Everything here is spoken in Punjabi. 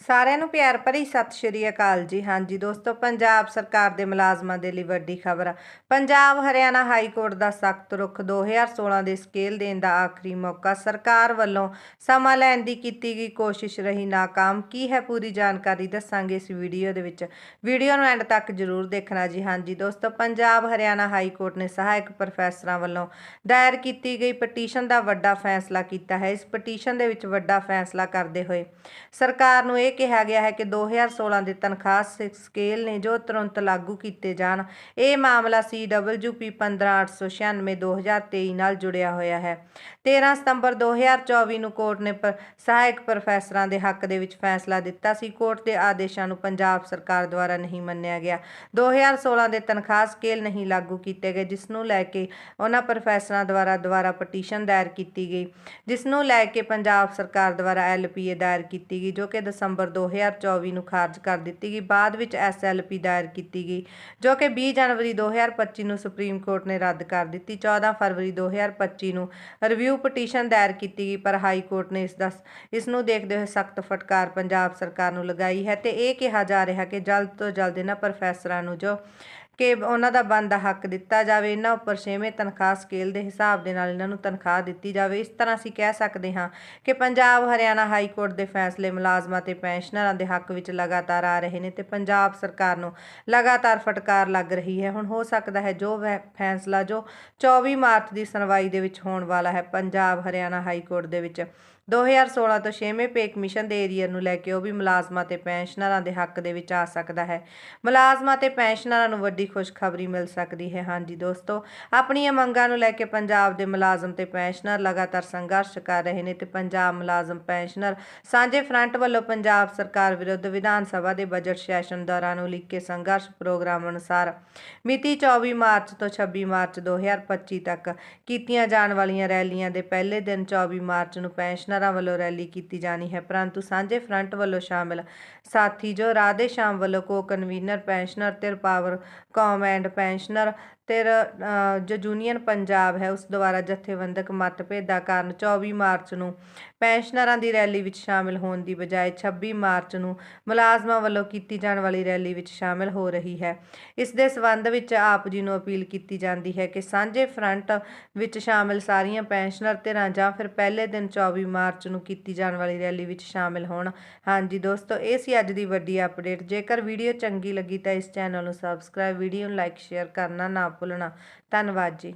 ਸਾਰਿਆਂ ਨੂੰ ਪਿਆਰ ਭਰੀ ਸਤਿ ਸ਼੍ਰੀ ਅਕਾਲ ਜੀ। ਹਾਂਜੀ ਦੋਸਤੋ, ਪੰਜਾਬ ਸਰਕਾਰ ਦੇ ਮੁਲਾਜ਼ਮਾਂ ਦੇ ਲਈ ਵੱਡੀ ਖਬਰ ਪੰਜਾਬ ਹਰਿਆਣਾ ਹਾਈ ਕੋਰਟ ਦਾ ਸਖਤ ਰੁਖ 2016 ਦੇ ਸਕੇਲ ਦੇਣ ਦਾ ਆਖਰੀ ਮੌਕਾ ਸਰਕਾਰ ਵੱਲੋਂ ਸਮਾਂ ਲੈਣ ਦੀ ਕੀਤੀ ਗਈ ਕੋਸ਼ਿਸ਼ ਰਹੀ ਨਾਕਾਮ। ਕੀ ਹੈ ਪੂਰੀ ਜਾਣਕਾਰੀ ਦੱਸਾਂਗੇ ਇਸ ਵੀਡੀਓ ਦੇ ਵਿੱਚ। ਵੀਡੀਓ ਨੂੰ ਐਂਡ ਤੱਕ ਜਰੂਰ ਦੇਖਣਾ ਜੀ। ਹਾਂਜੀ ਦੋਸਤੋ, ਪੰਜਾਬ ਹਰਿਆਣਾ ਹਾਈ ਕੋਰਟ ਨੇ ਸਹਾਇਕ ਪ੍ਰੋਫੈਸਰਾਂ ਵੱਲੋਂ ਦਾਇਰ ਕੀਤੀ ਗਈ ਪਟੀਸ਼ਨ ਦਾ ਵੱਡਾ ਫੈਸਲਾ ਕੀਤਾ ਹੈ। ਇਸ ਪਟੀਸ਼ਨ ਦੇ ਵਿੱਚ ਵੱਡਾ ਫੈਸਲਾ ਕਰਦੇ ਹੋਏ ਸਰਕਾਰ ਨੂੰ ਇਹ ਕਿਹਾ ਗਿਆ ਹੈ ਕਿ 2016 ਦੇ ਤਨਖਾਹ ਸਕੇਲ ਨੇ ਜੋ ਤੁਰੰਤ ਲਾਗੂ ਕੀਤੇ ਜਾਣ, ਇਹ ਮਾਮਲਾ CWP 15896 2023 ਨਾਲ ਜੁੜਿਆ ਹੋਇਆ ਹੈ। 13 ਸਤੰਬਰ 2024 ਨੂੰ ਕੋਰਟ ਨੇ ਸਹਾਇਕ ਪ੍ਰੋਫੈਸਰਾਂ ਦੇ ਹੱਕ ਦੇ ਵਿੱਚ ਫੈਸਲਾ ਦਿੱਤਾ ਸੀ। ਕੋਰਟ ਦੇ ਆਦੇਸ਼ਾਂ ਨੂੰ ਪੰਜਾਬ ਸਰਕਾਰ ਦੁਆਰਾ ਨਹੀਂ ਮੰਨਿਆ ਗਿਆ। 2016 ਦੇ ਤਨਖਾਹ ਸਕੇਲ ਨਹੀਂ ਲਾਗੂ ਕੀਤੇ ਗਏ, ਜਿਸ ਨੂੰ ਲੈ ਕੇ ਉਹਨਾਂ ਪ੍ਰੋਫੈਸਰਾਂ ਦੁਆਰਾ ਦੁਆਰਾ ਪਟੀਸ਼ਨ ਦਾਇਰ ਕੀਤੀ ਗਈ। ਜਿਸ ਨੂੰ ਲੈ ਕੇ ਪੰਜਾਬ ਸਰਕਾਰ ਦੁਆਰਾ ਐਲਪੀਏ ਦਾਇਰ ਕੀਤੀ ਗਈ, ਜੋ ਕਿ ਦਸੰਬਰ 2024 ਨੂੰ ਖਾਰਜ ਕਰ ਦਿੱਤੀ ਗਈ। ਬਾਅਦ ਵਿੱਚ ਐਸਐਲਪੀ ਦਾਇਰ ਕੀਤੀ ਗਈ, ਜੋ ਕਿ 20 ਜਨਵਰੀ 2025 ਨੂੰ ਸੁਪਰੀਮ ਕੋਰਟ ਨੇ ਰੱਦ ਕਰ ਦਿੱਤੀ। 14 ਫਰਵਰੀ 2025 ਨੂੰ ਰਿਵਿਊ ਪਟੀਸ਼ਨ ਦਾਇਰ ਕੀਤੀ ਗਈ, ਪਰ ਹਾਈ ਕੋਰਟ ਨੇ ਇਸ ਦਾ ਇਸ ਨੂੰ ਦੇਖਦੇ ਹੋਏ ਸਖਤ ਫਟਕਾਰ ਪੰਜਾਬ ਸਰਕਾਰ ਨੂੰ ਲਗਾਈ ਹੈ ਤੇ ਇਹ ਕਿਹਾ ਜਾ ਰਿਹਾ ਕਿ ਜਲਦ ਤੋਂ ਜਲਦ ਇਹਨਾਂ ਪ੍ਰੋਫੈਸਰਾਂ ਨੂੰ ਜੋ ਕਿ ਉਹਨਾਂ ਦਾ ਬਣਦਾ ਹੱਕ ਦਿੱਤਾ ਜਾਵੇ, ਇਹਨਾਂ ਉੱਪਰ ਛੇਵੇਂ ਤਨਖਾਹ ਸਕੇਲ ਦੇ ਹਿਸਾਬ ਦੇ ਨਾਲ ਇਹਨਾਂ ਨੂੰ ਤਨਖਾਹ ਦਿੱਤੀ ਜਾਵੇ। ਇਸ ਤਰ੍ਹਾਂ ਅਸੀਂ ਕਹਿ ਸਕਦੇ ਹਾਂ ਕਿ ਪੰਜਾਬ, ਹਰਿਆਣਾ ਹਾਈ ਕੋਰਟ ਦੇ ਫੈਸਲੇ ਮੁਲਾਜ਼ਮਾਂ ਤੇ ਪੈਨਸ਼ਨਰਾਂ ਦੇ ਹੱਕ ਵਿੱਚ ਲਗਾਤਾਰ ਆ ਰਹੇ ਨੇ ਤੇ ਪੰਜਾਬ ਸਰਕਾਰ ਨੂੰ ਲਗਾਤਾਰ ਫਟਕਾਰ ਲੱਗ ਰਹੀ ਹੈ। ਹੁਣ ਹੋ ਸਕਦਾ ਹੈ ਜੋ ਵੈ- ਫੈਸਲਾ ਜੋ 24 ਮਾਰਚ ਦੀ ਸੁਣਵਾਈ ਦੇ ਵਿੱਚ ਹੋਣ ਵਾਲਾ ਹੈ। ਪੰਜਾਬ, ਹਰਿਆਣਾ ਹਾਈ ਕੋਰਟ ਦੇ ਵਿੱਚ 2016 ਤੋਂ 6ਵੇਂ ਪੇ ਕਮਿਸ਼ਨ ਦੇ ਏਰੀਅਰ ਨੂੰ ਲੈ ਕੇ ਉਹ ਵੀ ਮੁਲਾਜ਼ਮਾਂ ਤੇ ਪੈਨਸ਼ਨਰਾਂ ਦੇ ਹੱਕ ਦੇ ਵਿੱਚ ਆ ਸਕਦਾ ਹੈ। ਮੁਲਾਜ਼ਮਾਂ ਤੇ ਪੈਨਸ਼ਨਰਾਂ ਨੂੰ ਵੱਡੀ ਖੁਸ਼ਖਬਰੀ ਮਿਲ ਸਕਦੀ ਹੈ। ਹਾਂਜੀ ਦੋਸਤੋ, ਆਪਣੀਆਂ ਮੰਗਾਂ ਨੂੰ ਲੈ ਕੇ ਪੰਜਾਬ ਦੇ ਮੁਲਾਜ਼ਮ ਤੇ ਪੈਨਸ਼ਨਰ ਲਗਾਤਾਰ ਸੰਘਰਸ਼ ਕਰ ਰਹੇ ਨੇ ਤੇ ਪੰਜਾਬ ਮੁਲਾਜ਼ਮ ਪੈਨਸ਼ਨਰ ਸਾਂਝੇ ਫਰੰਟ ਵੱਲੋਂ ਪੰਜਾਬ ਸਰਕਾਰ ਵਿਰੁੱਧ ਵਿਧਾਨ ਸਭਾ ਦੇ ਬਜਟ ਸੈਸ਼ਨ ਦੌਰਾਨ ਉਲੀਕੇ ਸੰਘਰਸ਼ ਪ੍ਰੋਗਰਾਮ ਅਨੁਸਾਰ ਮਿਤੀ 24 ਮਾਰਚ ਤੋਂ 26 ਮਾਰਚ 2025 ਤੱਕ ਕੀਤੀਆਂ ਜਾਣ ਵਾਲੀਆਂ ਰੈਲੀਆਂ ਦੇ ਪਹਿਲੇ ਦਿਨ 24 ਮਾਰਚ ਨੂੰ ਪੈਨਸ਼ਨਰਾਂ ਵੱਲੋਂ ਰੈਲੀ ਕੀਤੀ ਜਾਣੀ ਹੈ, ਪਰੰਤੂ ਸਾਂਝੇ ਫਰੰਟ ਵੱਲੋਂ ਸ਼ਾਮਿਲ ਸਾਥੀ ਜੋ ਰਾਧੇ ਸ਼ਾਮ ਵੱਲੋਂ ਕੋ ਕਨਵੀਨਰ ਪੈਨਸ਼ਨਰ ਤੇ ਪਾਵਰ ਕੌਮ ਐਂਡ ਪੈਨਸ਼ਨਰ ਤੇ ਅ, ਜੋ ਯੂਨੀਅਨ ਪੰਜਾਬ ਹੈ ਉਸ ਦੁਆਰਾ ਜਥੇਬੰਦਕ ਮਤਭੇਦਾਂ ਕਾਰਨ 24 ਮਾਰਚ ਨੂੰ ਪੈਨਸ਼ਨਰਾਂ ਦੀ ਰੈਲੀ ਵਿੱਚ ਸ਼ਾਮਿਲ ਹੋਣ ਦੀ ਬਜਾਏ 26 ਮਾਰਚ ਨੂੰ ਮੁਲਾਜ਼ਮਾਂ ਵੱਲੋਂ ਕੀਤੀ ਜਾਣ ਵਾਲੀ ਰੈਲੀ ਵਿੱਚ ਸ਼ਾਮਿਲ ਹੋ ਰਹੀ ਹੈ। ਇਸ ਦੇ ਸਬੰਧ ਵਿੱਚ ਆਪ ਜੀ ਨੂੰ ਅਪੀਲ ਕੀਤੀ ਜਾਂਦੀ ਹੈ ਕਿ ਸਾਂਝੇ ਫਰੰਟ ਵਿੱਚ ਸ਼ਾਮਿਲ ਸਾਰੀਆਂ ਪੈਨਸ਼ਨਰ ਧਿਰਾਂ ਜਾਂ ਫਿਰ ਪਹਿਲੇ ਦਿਨ 24 ਮਾਰਚ ਨੂੰ ਕੀਤੀ ਜਾਣ ਵਾਲੀ ਰੈਲੀ ਵਿੱਚ ਸ਼ਾਮਿਲ ਹੋਣ। ਹਾਂਜੀ ਦੋਸਤੋ ਇਹ ਸੀ ਅੱਜ ਦੀ ਵੱਡੀ ਅਪਡੇਟ। ਜੇਕਰ ਵੀਡੀਓ ਚੰਗੀ ਲੱਗੀ ਤਾਂ ਇਸ ਚੈਨਲ ਨੂੰ ਸਬਸਕ੍ਰਾਈਬ ਵੀਡੀਓ ਨੂੰ ਲਾਈਕ ਸ਼ੇਅਰ ਕਰਨਾ ਨਾ ਨਾ ਭੁੱਲਣਾ ਧੰਨਵਾਦ ਜੀ।